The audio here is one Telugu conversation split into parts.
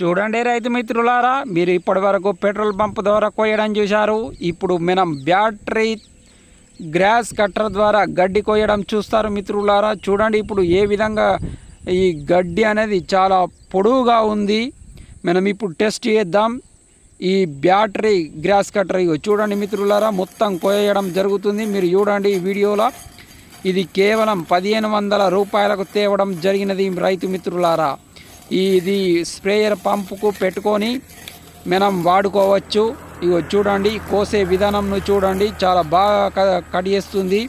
చూడండి రైతు మిత్రులారా మీరు ఇప్పటి వరకు పెట్రోల్ పంప్ ద్వారా కోయడం చూశారు. ఇప్పుడు మనం బ్యాటరీ గ్రాస్ కట్టర్ ద్వారా గడ్డి కోయడం చూస్తారు మిత్రులారా. చూడండి ఇప్పుడు ఏ విధంగా ఈ గడ్డి అనేది చాలా పొడవుగా ఉంది. మనం ఇప్పుడు టెస్ట్ చేద్దాం. ఈ బ్యాటరీ గ్రాస్ కట్టర్ చూడండి మిత్రులారా మొత్తం కోయడం జరుగుతుంది. మీరు చూడండి ఈ వీడియోలో. ఇది కేవలం పదిహేను వందల రూపాయలకు తేవడం జరిగినది రైతు మిత్రులారా. ఇది స్ప్రేయర్ పంపుకు పెట్టుకొని మనం వాడుకోవచ్చు. ఇగో చూడండి కోసే విధానంను చూడండి. చాలా బాగా క- కడిగేస్తుంది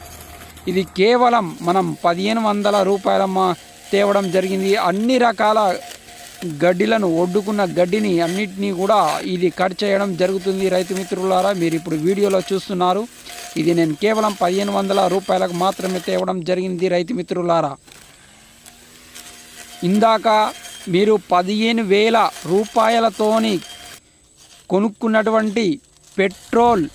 ఇది కేవలం మనం పదిహేను వందల రూపాయల తేవడం జరిగింది. అన్ని రకాల గడ్డిలను ఒడ్డుకున్న గడ్డిని అన్నిటినీ కూడా ఇది కట్ చేయడం జరుగుతుంది. రైతు మిత్రులారా మీరు ఇప్పుడు వీడియోలో చూస్తున్నారు. ఇది నేను కేవలం పదిహేను వందల రూపాయలకు మాత్రమే తేవడం జరిగింది రైతు మిత్రులారా. ఇందాక మీరు పదిహేను వేల రూపాయలతోని కొనుక్కున్నటువంటి పెట్రోల్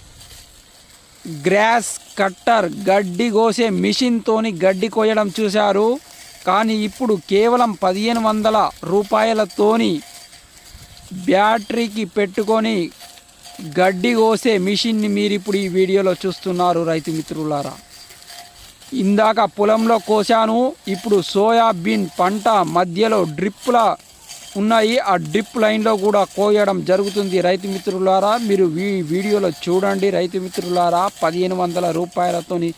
గ్రాస్ కట్టర్ గడ్డి కోసే మిషన్తోని గడ్డి కోయడం చూశారు. కానీ ఇప్పుడు కేవలం పదిహేను వందల రూపాయలతోని బ్యాటరీకి పెట్టుకొని గడ్డి కోసే మిషన్ని మీరు ఇప్పుడు ఈ వీడియోలో చూస్తున్నారు రైతు మిత్రులారా. ఇందాక పొలంలో కోసాను ఇప్పుడు సోయాబీన్ పంట మధ్యలో డ్రిప్ల ఉన్నాయి. ఆ డ్రిప్ లైన్లో కూడా కోయడం జరుగుతుంది. రైతు మిత్రులారా మీరు ఈ వీడియోలో చూడండి. రైతు మిత్రులారా పదిహేను వందల రూపాయలతోని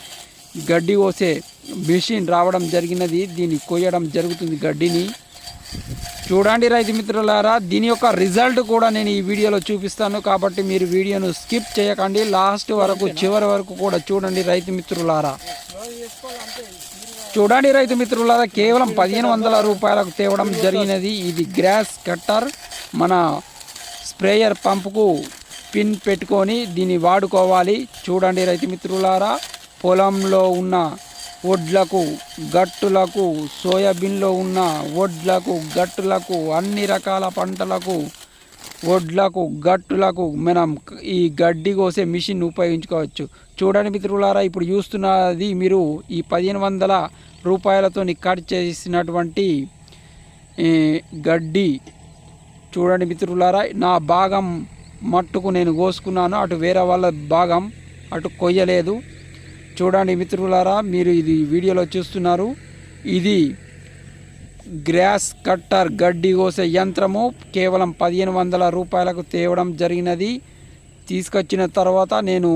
గడ్డి కోసే మిషన్ రావడం జరిగినది. దీన్ని కోయడం జరుగుతుంది గడ్డిని. చూడండి రైతు మిత్రులారా దీని యొక్క రిజల్ట్ కూడా నేను ఈ వీడియోలో చూపిస్తాను. కాబట్టి మీరు వీడియోను స్కిప్ చేయకండి. లాస్ట్ వరకు చివరి వరకు కూడా చూడండి రైతు మిత్రులారా. చూడండి రైతు మిత్రులారా కేవలం పదిహేను వందల రూపాయలకు తేవడం జరిగినది. ఇది గ్రాస్ కట్టర్. మన స్ప్రేయర్ పంపుకు పిన్ పెట్టుకొని దీన్ని వాడుకోవాలి. చూడండి రైతు మిత్రులారా పొలంలో ఉన్న వడ్లకు గట్టులకు సోయాబీన్లో ఉన్న వడ్లకు గట్టులకు అన్ని రకాల పంటలకు వడ్లకు గట్టులకు మనం ఈ గడ్డి కోసే మిషన్ ఉపయోగించుకోవచ్చు. చూడండి మిత్రులారా ఇప్పుడు చూస్తున్నది మీరు ఈ పదిహేను వందల రూపాయలతో కట్ చేసినటువంటి గడ్డి. చూడండి మిత్రులారా నా భాగం మట్టుకు నేను కోసుకున్నాను అటు వేరే వాళ్ళ భాగం అటు కొయ్యలేదు. చూడండి మిత్రులారా మీరు ఇది వీడియోలో చూస్తున్నారు. ఇది గ్రాస్ కట్టర్ గడ్డి కోసే యంత్రము. కేవలం పదిహేను వందల రూపాయలకు తేవడం జరిగినది. తీసుకొచ్చిన తర్వాత నేను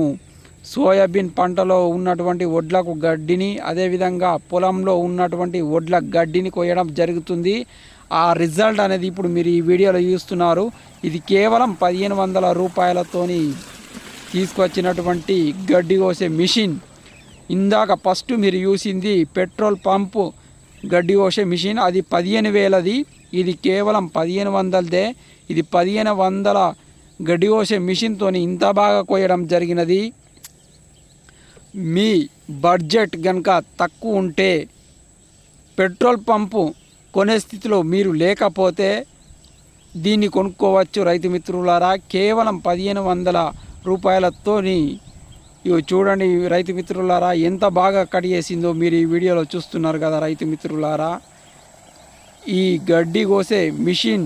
సోయాబీన్ పంటలో ఉన్నటువంటి వడ్లకు గడ్డిని అదేవిధంగా పొలంలో ఉన్నటువంటి వడ్ల గడ్డిని కొయ్యడం జరుగుతుంది. ఆ రిజల్ట్ అనేది ఇప్పుడు మీరు ఈ వీడియోలో చూస్తున్నారు. ఇది కేవలం పదిహేను వందల రూపాయలతోని తీసుకొచ్చినటువంటి గడ్డి కోసే మిషన్. ఇందాక ఫస్ట్ మీరు చూసింది పెట్రోల్ పంపు గడ్డి కోసే మిషన్ అది పదిహేను వేలది. ఇది కేవలం పదిహేను వందలదే. ఇది పదిహేను వందల గడ్డి కోసే మిషన్తో ఇంత బాగా కోయడం జరిగినది. మీ బడ్జెట్ కనుక తక్కువ ఉంటే పెట్రోల్ పంపు కొనే స్థితిలో మీరు లేకపోతే దీన్ని కొనుక్కోవచ్చు రైతు మిత్రులారా. కేవలం పదిహేను వందల రూపాయలతోని ఇవి చూడండి రైతు మిత్రులారా ఎంత బాగా కట్ చేసిందో మీరు ఈ వీడియోలో చూస్తున్నారు కదా రైతు మిత్రులారా. ఈ గడ్డి కోసే మిషన్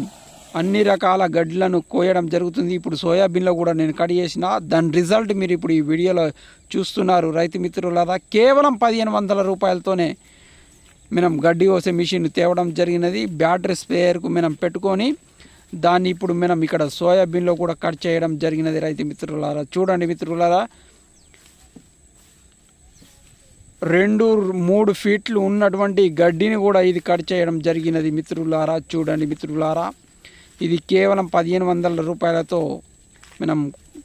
అన్ని రకాల గడ్లను కోయడం జరుగుతుంది. ఇప్పుడు సోయాబీన్లో కూడా నేను కట్ చేసిన దాని రిజల్ట్ మీరు ఇప్పుడు ఈ వీడియోలో చూస్తున్నారు రైతు మిత్రులారా. కేవలం పదిహేను వందల రూపాయలతోనే మనం గడ్డి కోసే మిషన్ తేవడం జరిగినది. బ్యాటరీ స్ప్రేయర్కు మనం పెట్టుకొని దాన్ని ఇప్పుడు మనం ఇక్కడ సోయాబీన్లో కూడా కట్ చేయడం జరిగినది రైతు మిత్రులారా. చూడండి మిత్రులారా రెండు మూడు ఫీట్లు ఉన్నటువంటి గడ్డిని కూడా ఇది కట్ చేయడం జరిగినది. మిత్రులారా చూడండి మిత్రులారా. ఇది కేవలం పదిహేను వందల రూపాయలతో మనం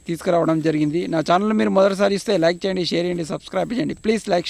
తీసుకురావడం జరిగింది. నా ఛానల్ మీరు మొదటిసారి ఇస్తే లైక్ చేయండి షేర్ చేయండి సబ్స్క్రైబ్ చేయండి. Please like